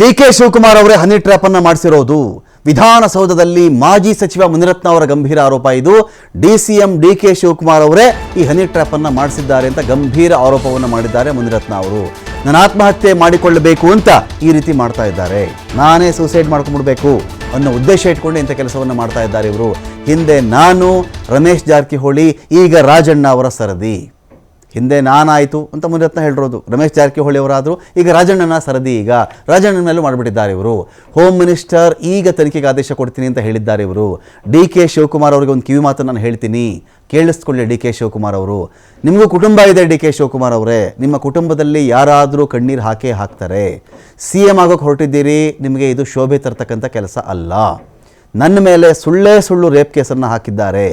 D K Shivakumar ಅವರೇ honey trap ಅನ್ನ ಮಾಡಿಸಿರೋದು. ವಿಧಾನಸೌಧದಲ್ಲಿ ಮಾಜಿ ಸಚಿವ ಮುನಿರತ್ನ ಅವರ ಗಂಭೀರ ಆರೋಪ ಇದು. ಡಿ ಕೆ ಶಿವಕುಮಾರ್ ಅವರೇ ಈ ಹನಿ ಟ್ರ್ಯಾಪ್ ಅನ್ನ ಮಾಡಿಸಿದ್ದಾರೆ ಅಂತ ಗಂಭೀರ ಆರೋಪವನ್ನು ಮಾಡಿದ್ದಾರೆ ಮುನಿರತ್ನ ಅವರು. ನಾನು ಆತ್ಮಹತ್ಯೆ ಮಾಡಿಕೊಳ್ಳಬೇಕು ಅಂತ ಈ ರೀತಿ ಮಾಡ್ತಾ ಇದ್ದಾರೆ. ನಾನೇ ಸೂಸೈಡ್ ಮಾಡ್ಕೊಂಡ್ಬಿಡ್ಬೇಕು ಅನ್ನೋ ಉದ್ದೇಶ ಇಟ್ಕೊಂಡು ಇಂಥ ಕೆಲಸವನ್ನು ಮಾಡ್ತಾ ಇದ್ದಾರೆ ಇವರು. ಹಿಂದೆ ನಾನು ರಮೇಶ್ ಜಾರಕಿಹೊಳಿ, ಈಗ ರಾಜಣ್ಣ ಅವರ ಸರದಿ. ಹಿಂದೆ ನಾನಾಯಿತು ಅಂತ ಮುನಿರತ್ನ ಹೇಳಿರೋದು. ರಮೇಶ್ ಜಾರಕಿಹೊಳಿ ಅವರಾದರು ಈಗ ರಾಜಣ್ಣನ ಸರದಿ ಈಗ. ರಾಜಣ್ಣನ ಮೇಲೂ ಮಾಡಿಬಿಟ್ಟಿದ್ದಾರೆ ಇವರು. ಹೋಮ್ ಮಿನಿಸ್ಟರ್ ಈಗ ತನಿಖೆಗೆ ಆದೇಶ ಕೊಡ್ತೀನಿ ಅಂತ ಹೇಳಿದ್ದಾರೆ ಇವರು. ಡಿ ಕೆ ಶಿವಕುಮಾರ್ ಅವರಿಗೆ ಒಂದು ಕಿವಿ ಮಾತು ನಾನು ಹೇಳ್ತೀನಿ. ಕೇಳಿಸ್ಕೊಳ್ಳಿ ಡಿ ಕೆ ಶಿವಕುಮಾರ್ ಅವರು. ನಿಮಗೂ ಕುಟುಂಬ ಇದೆ ಡಿ ಕೆ ಶಿವಕುಮಾರ್ ಅವರೇ. ನಿಮ್ಮ ಕುಟುಂಬದಲ್ಲಿ ಯಾರಾದರೂ ಕಣ್ಣೀರು ಹಾಕೇ ಹಾಕ್ತಾರೆ. ಸಿ ಎಂ ಆಗೋಕ್ಕೆ ಹೊರಟಿದ್ದೀರಿ, ನಿಮಗೆ ಇದು ಶೋಭೆ ತರ್ತಕ್ಕಂಥ ಕೆಲಸ ಅಲ್ಲ. ನನ್ನ ಮೇಲೆ ಸುಳ್ಳೇ ಸುಳ್ಳು ರೇಪ್ ಕೇಸನ್ನು ಹಾಕಿದ್ದಾರೆ.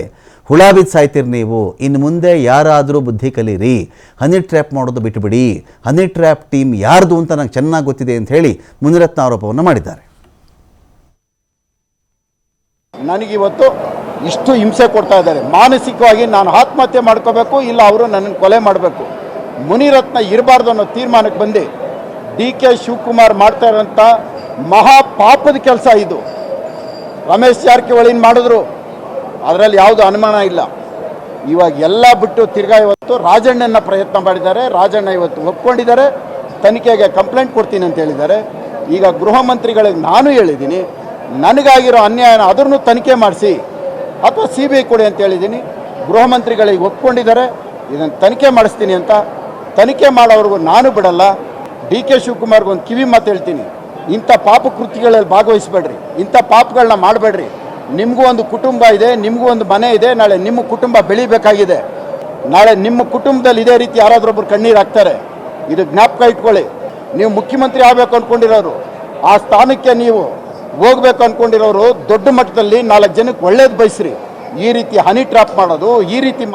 ಹುಳ ಬಿದ್ದು ಸಾಯ್ತೀರಿ ನೀವು. ಇನ್ನು ಮುಂದೆ ಯಾರಾದರೂ ಬುದ್ಧಿ ಕಲೀರಿ. ಹನಿ ಟ್ರ್ಯಾಪ್ ಮಾಡೋದು ಬಿಟ್ಟುಬಿಡಿ ಹನಿ ಟ್ರ್ಯಾಪ್ ಟೀಮ್ ಯಾರ್ದು ಅಂತ ನಂಗೆ ಚೆನ್ನಾಗಿ ಗೊತ್ತಿದೆ ಅಂತ ಹೇಳಿ ಮುನಿರತ್ನ ಆರೋಪವನ್ನು ಮಾಡಿದ್ದಾರೆ. ನನಗಿವತ್ತು ಇಷ್ಟು ಹಿಂಸೆ ಕೊಡ್ತಾ ಇದ್ದಾರೆ. ಮಾನಸಿಕವಾಗಿ ನಾನು ಆತ್ಮಹತ್ಯೆ ಮಾಡ್ಕೋಬೇಕು, ಇಲ್ಲ ಅವರು ನನ್ನನ್ನು ಕೊಲೆ ಮಾಡಬೇಕು. ಮುನಿರತ್ನ ಇರಬಾರ್ದು ಅನ್ನೋ ತೀರ್ಮಾನಕ್ಕೆ ಬಂದು. ಡಿ ಕೆ ಶಿವಕುಮಾರ್ ಮಾಡ್ತಾ ಇರೋಂಥ ಮಹಾಪಾಪದ ಕೆಲಸ ಇದು. ರಮೇಶ್ ಜಾರಕಿಹೊಳಿನ ಮಾಡಿದ್ರು. ಅದರಲ್ಲಿ ಯಾವುದು ಅನುಮಾನ ಇಲ್ಲ. ಇವಾಗ ಎಲ್ಲ ಬಿಟ್ಟು ತಿರ್ಗಾ ಇವತ್ತು ರಾಜಣ್ಣನ ಪ್ರಯತ್ನ ಮಾಡಿದ್ದಾರೆ. ರಾಜಣ್ಣ ಇವತ್ತು ಒಪ್ಕೊಂಡಿದ್ದಾರೆ. ತನಿಖೆಗೆ ಕಂಪ್ಲೇಂಟ್ ಕೊಡ್ತೀನಿ ಅಂತ ಹೇಳಿದ್ದಾರೆ. ಈಗ ಗೃಹ ಮಂತ್ರಿಗಳಿಗೆ ನಾನು ಹೇಳಿದ್ದೀನಿ, ನನಗಾಗಿರೋ ಅನ್ಯಾಯನ ಅದನ್ನು ತನಿಖೆ ಮಾಡಿಸಿ, ಅಥವಾ ಸಿ ಬಿ ಐ ಕೊಡಿ ಅಂತ ಹೇಳಿದ್ದೀನಿ. ಗೃಹ ಮಂತ್ರಿಗಳಿಗೆ ಒಪ್ಕೊಂಡಿದ್ದಾರೆ. ಇದನ್ನು ತನಿಖೆ ಮಾಡಿಸ್ತೀನಿ ಅಂತ. ತನಿಖೆ ಮಾಡೋವ್ರಿಗೂ ನಾನು ಬಿಡಲ್ಲ. ಡಿ ಕೆ ಶಿವಕುಮಾರ್ಗೆ ಒಂದು ಕಿವಿ ಮಾತು ಹೇಳ್ತೀನಿ. ಇಂಥ ಪಾಪ ಕೃತಿಗಳಲ್ಲಿ ಭಾಗವಹಿಸಬೇಡ್ರಿ. ಇಂಥ ಪಾಪಗಳನ್ನ ಮಾಡಬೇಡ್ರಿ. ನಿಮಗೂ ಒಂದು ಕುಟುಂಬ ಇದೆ, ನಿಮಗೂ ಒಂದು ಮನೆ ಇದೆ, ನಾಳೆ ನಿಮ್ಮ ಕುಟುಂಬ ಬೆಳಿಬೇಕಾಗಿದೆ. ನಾಳೆ ನಿಮ್ಮ ಕುಟುಂಬದಲ್ಲಿ ಇದೇ ರೀತಿ ಯಾರಾದ್ರೊಬ್ರು ಕಣ್ಣೀರು ಹಾಕ್ತಾರೆ. ಇದು ಜ್ಞಾಪಕ ಇಟ್ಕೊಳ್ಳಿ. ನೀವು ಮುಖ್ಯಮಂತ್ರಿ ಆಗಬೇಕು ಅಂದ್ಕೊಂಡಿರೋರು ಆ ಸ್ಥಾನಕ್ಕೆ ನೀವು ಹೋಗ್ಬೇಕು ಅಂದ್ಕೊಂಡಿರೋರು ದೊಡ್ಡ ಮಟ್ಟದಲ್ಲಿ ನಾಲ್ಕು ಜನಕ್ಕೆ ಒಳ್ಳೇದು ಬಯಸ್ರಿ. ಈ ರೀತಿ ಹನಿ ಟ್ರಾಪ್ ಮಾಡೋದು, ಈ ರೀತಿ